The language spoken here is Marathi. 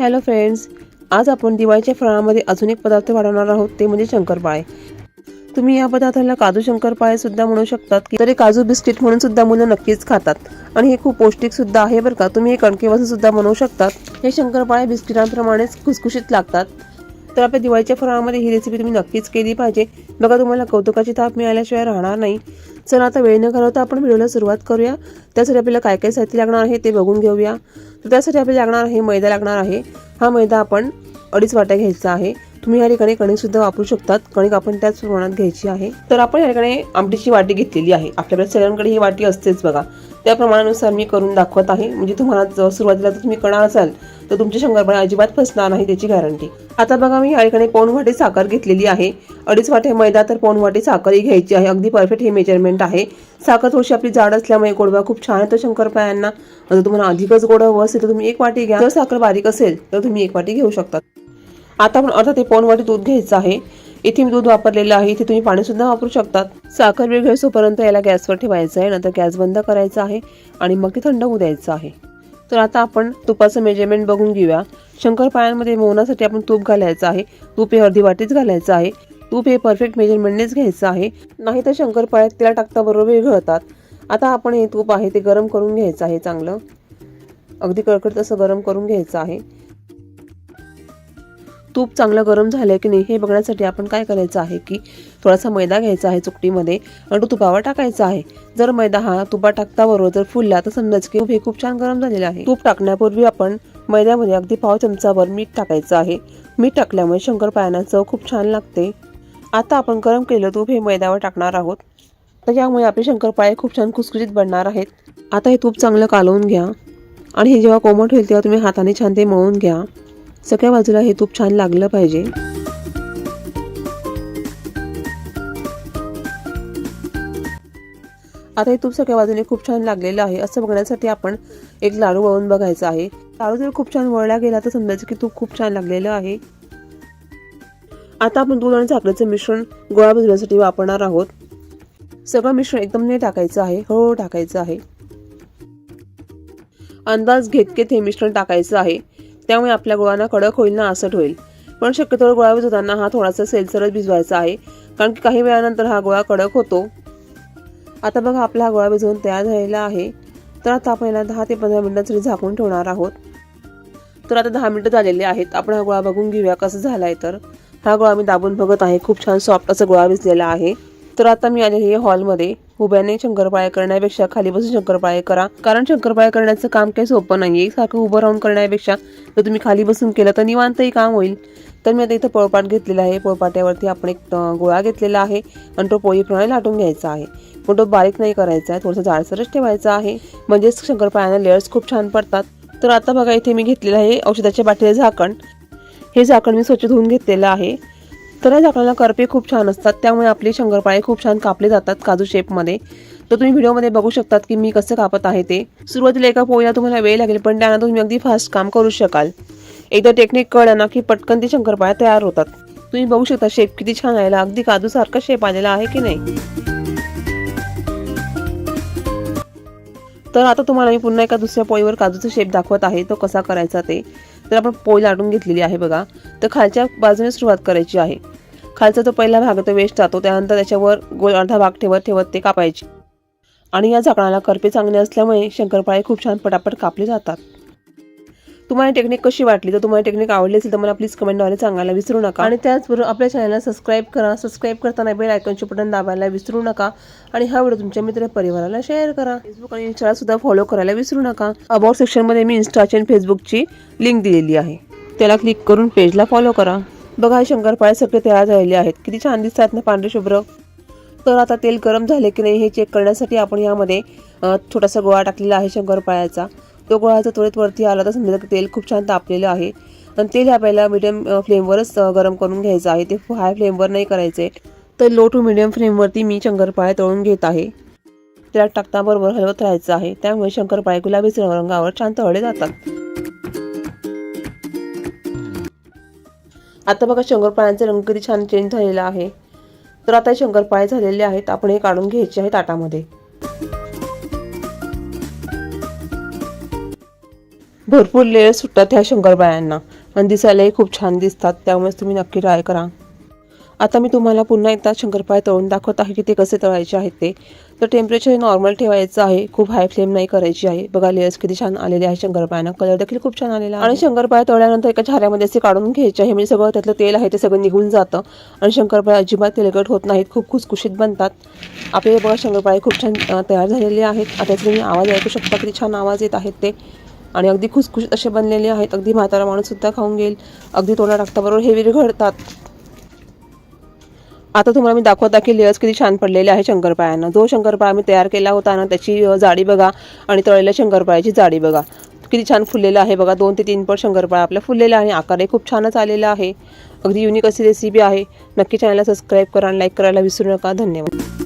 हॅलो फ्रेंड्स आज आपण दिवाळीच्या फळामध्ये अजून एक पदार्थ वाढवणार आहोत ते म्हणजे शंकरपाळे. तुम्ही या पदार्थाला काजू शंकरपाळे सुद्धा म्हणू शकतात की तरी काजू बिस्किट म्हणून सुद्धा मुलं नक्कीच खातात. आणि हे खूप पौष्टिक सुद्धा आहे बरं का तुम्ही हे कणकेपासून सुद्धा बनवू शकतात. हे शंकरपाळे बिस्किटांप्रमाणेच खुसखुशीत लागतात. तर आपल्या दिवाळीच्या फराळामध्ये ही रेसिपी तुम्ही नक्कीच केली पाहिजे. बघा तुम्हाला कौतुकाची ताप मिळाल्याशिवाय राहणार नाही. चला आता वेळ न घालवता आपण व्हिडिओला सुरुवात करूया. त्यासाठी आपल्याला काय काय साहित्य लागणार आहे ते बघून घेऊया. तर त्यासाठी आपल्याला लागणार आहे मैदा लागणार आहे. हा मैदा आपण अडीच वाट्या घ्यायचा आहे. तुम्ही या ठिकाणी कणिकसुद्धा वापरू शकतात. कणिक आपण त्याच प्रमाणात घ्यायची आहे. तर आपण या ठिकाणी आमटीची वाटी घेतलेली आहे. आपल्याकडे सगळ्यांकडे ही वाटी असतेच बघा. त्या प्रमाणानुसार मी करून दाखवत आहे. म्हणजे तुम्हाला जर सुरुवातीला तर तुम्ही करणार असाल तर तुमचे शंकरपाळे अजिबात फसणार नाही त्याची गॅरंटी. आता बघा मी या ठिकाणी पाऊण वाटी साखर घेतलेली आहे. अडीच वाटे मैदा तर पाऊण वाटी साखरही घ्यायची आहे. अगदी परफेक्ट हे मेजरमेंट आहे. साखर थोडीशी आपली जाड असल्यामुळे गोडवा खूप छान येतो शंकरपाळ्यांना. जर तुम्हाला अधिकच गोड हवं असेल तर तुम्ही एक वाटी घ्या. जर साखर बारीक असेल तर तुम्ही एक वाटी घेऊ शकता. आता आपण अर्धा ते पाऊण वाटी दूध घ्यायचं आहे. इथे मी दूध वापरलेलं आहे. इथे तुम्ही पाणी सुद्धा वापरू शकतात. साखर वेळ घेऊसोपर्यंत याला गॅसवर ठेवायचं आहे. नंतर गॅस बंद करायचा आहे. आणि मग ते थंड होऊ द्यायचं आहे. तर आता आपण तुपाचं मेजरमेंट बघून घेऊया. शंकरपाळ्यांमध्ये मोहनासाठी आपण तूप घालायचं आहे. तूप हे अर्धी वाटीच घालायचं आहे. तूप हे परफेक्ट मेजरमेंटनेच घ्यायचं आहे. नाही तर शंकरपाळ्यात तिला टाकता बरोबर विरघळतात आता आपण हे तूप आहे ते गरम करून घ्यायचं आहे चांगलं. अगदी कडकड तसं गरम करून घ्यायचं आहे. तूप चांगलं गरम झालं की नाही हे बघण्यासाठी आपण काय करायचं आहे की थोडासा मैदा घ्यायचा आहे चुकटीमध्ये आणि तो तुपावर टाकायचा आहे. जर मैदा हा तुपा टाकता बरोबर जर फुलला तर समजायचं की हे खूप छान गरम झालेलं आहे. तूप टाकण्यापूर्वी आपण मैद्यामध्ये अगदी पाव चमचावर मीठ टाकायचं आहे. मीठ टाकल्यामुळे शंकरपाळ्यांना चव खूप छान लागते. आता आपण गरम केलेलं तूप हे मैद्यावर टाकणार आहोत. तर यामुळे आपले शंकरपाळे खूप छान खुसखुशीत बनणार आहेत. आता हे तूप चांगलं कालवून घ्या. आणि हे जेव्हा कोमट होईल तेव्हा तुम्ही हाताने छान ते मळून घ्या. सगळ्या बाजूला हे तूप छान लागलं पाहिजे. आता हे तूप सगळ्या बाजूने खूप छान लागलेलं आहे. असं बघण्यासाठी आपण एक लाडू वळून बघायचा आहे. लाडू जर खूप छान वळला गेला तर समजायचं की तूप खूप छान लागलेलं आहे. आता आपण दूध आणि साखरेचं मिश्रण गोळा भिजवण्यासाठी वापरणार आहोत. सगळं मिश्रण एकदम नाही टाकायचं आहे. हळूहळू टाकायचं आहे. अंदाज घेत घेत हे मिश्रण टाकायचं आहे. त्यामुळे आपल्या गोळ्यांना कडक होईल ना असट होईल. पण शक्यतो गोळा भिजवताना हा थोडासा सेलसरच भिजवायचा आहे कारण की काही वेळानंतर हा गोळा कडक होतो. आता बघा आपला हा गोळा भिजवून तयार झालेला आहे. तर आता आपण याला दहा ते पंधरा मिनिटांसाठी झाकून ठेवणार आहोत. तर आता दहा मिनटं झालेले आहेत. आपण हा गोळा बघून घेऊया कसं झाला आहे तर. हा गोळा मी दाबून बघत आहे. खूप छान सॉफ्ट असं गोळा भिजलेला आहे. तर आता मी आलेली आहे हॉलमध्ये. उभ्याने शंकरपाळे करण्यापेक्षा खाली बसून शंकरपाळे करा. कारण शंकरपाळे करण्याचं काम काही सोपं नाही सारखं उभं राहून करण्यापेक्षा जर तुम्ही खाली बसून केलं तर निवांतही काम होईल. तर मी आता इथं पोळपाट घेतलेला आहे. पोळपाट्यावरती आपण एक गोळा घेतलेला आहे आणि तो पोळीप्रमाणे लाटून घ्यायचा आहे. पण तो बारीक नाही करायचा आहे. थोडंसं जाडसरच ठेवायचा आहे. म्हणजेच शंकरपाळ्यांना लेअर्स खूप छान पडतात. तर आता बघा इथे मी घेतलेलं आहे औषधाच्या बाटलीचं झाकण. हे झाकण मी स्वच्छ धुवून घेतलेलं आहे. तर आपल्याला करपे खूप छान असतात. त्यामुळे आपले शंकरपाळे खूप छान कापले जातात काजू शेपमध्ये. तर तुम्ही व्हिडिओमध्ये बघू शकतात की मी कसं कापत आहे ते. सुरुवातीला एका पोळीला तुम्हाला वेळ लागेल पण त्यानंतर तुम्ही अगदी फास्ट काम करू शकाल. एकदा टेक्निक कळलं ना की पटकन ती शंकरपाळ्या तयार होतात. तुम्ही बघू शकता शेप किती छान आलेला अगदी काजूसारखा शेप आलेला आहे की नाही? तर आता तुम्हाला मी पुन्हा एका दुसऱ्या पोळीवर काजूचा शेप दाखवत आहे तो कसा करायचा ते. तर आपण पोळी लाटून घेतलेली आहे बघा. तर खालच्या बाजूने सुरुवात करायची आहे. खालचा तो पहिला भाग तो वेस्ट जातो. त्यानंतर त्याच्यावर गोल अर्धा भाग ठेवत ठेवत ते कापायचे. आणि या झाकणाला करपे चांगले असल्यामुळे शंकरपाळे खूप छान पटापट कापले जातात. तुम्हाला टेक्निक कशी वाटली? तर तुम्हाला टेक्निक आवडली असेल तर मला प्लीज कमेंटद्वारे सांगायला विसरू नका. आणि त्याचबरोबर आपल्या चॅनलला सबस्क्राईब करा. सबस्क्राईब करताना बेल आयकॉनचे बटन दाबायला विसरू नका. आणि हा व्हिडिओ तुमच्या मित्र परिवाराला शेअर करा. फेसबुक आणि इंस्टाला सुद्धा फॉलो करायला विसरू नका. अबाउट सेक्शनमध्ये मी इंस्टाची आणि फेसबुकची लिंक दिलेली आहे. त्याला क्लिक करून पेजला फॉलो करा. बघा हे शंकरपाळे सगळे तयार झालेले आहेत. किती छान दिसतात ना पांढरे शुभ्र. तर आता तेल गरम झाले की नाही हे चेक करण्यासाठी आपण यामध्ये थोडासा गोळा टाकलेला आहे शंकरपाळ्याचा. तो गोळा जर त्वरित वरती आला तर समजा की तेल खूप छान तापलेलं आहे. आणि तेल आपल्याला मिडियम फ्लेमवरच गरम करून घ्यायचं आहे. ते हाय फ्लेमवर नाही करायचे. तर लो टू मिडियम फ्लेमवरती मी शंकरपाळे तळून घेत आहे. त्याला टाकता बरोबर हलवत राहायचं आहे. त्यामुळे शंकरपाळे गुलाबी रंगावर छान तळले जातात. आता बघा शंकरपाळ्यांचा रंग किती छान चेंज झालेला आहे. तर आता शंकरपाळे झालेले आहेत. आपण हे काढून घ्यायचे आहे ताटामध्ये. भरपूर लेअर सुटतात ह्या शंकरपाळ्यांना आणि दिसायलाही खूप छान दिसतात. त्यामुळेच तुम्ही नक्की ट्राय करा. आता मी तुम्हाला पुन्हा एकदा शंकरपाळे तळून दाखवत आहे की ते कसे तळायचे आहेत ते. तर टेम्परेचर नॉर्मल ठेवायचं आहे. खूप हाय फ्लेम नाही करायची आहे. बघा लेअर्स किती छान आलेले आहे शंकरपाळ्यांना कलर देखील खूप छान आलेला आहे. आणि शंकरपाळे तळल्यानंतर एका झाऱ्यामध्ये असे काढून घ्यायचे आहे. म्हणजे सगळं त्यातलं तेल आहे ते सगळं निघून जातं. आणि शंकरपाळे अजिबात तेलकट होत नाहीत. खूप खुसखुशीत बनतात. आपले बघा शंकरपाळे खूप छान तयार झालेले आहेत. आता तुम्ही आवाज ऐकू शकता किती छान आवाज येत आहेत ते. आणि अगदी खुसखुशीत असे बनलेले आहेत. अगदी म्हातारा माणूस सुद्धा खाऊन घेईल. अगदी तोंडा टाकताबरोबर हे विरघडतात आता तुम्हाला मी दाखवता की लेअर्स किती छान पडलेले आहे शंकरपाळ्यांना. जो शंकरपाळा मी तयार केला होता ना त्याची जाडी बघा आणि तळलेल्या शंकरपाळ्याची जाडी बघा. किती छान फुललेलं आहे बघा. दोन ते तीन पट शंकरपाळा आपला फुललेला आहे आकारही खूप छानच आलेला आहे. अगदी युनिक अशी रेसिपी आहे. नक्की चॅनलला सबस्क्राईब करा आणि लाईक करायला विसरू नका. धन्यवाद.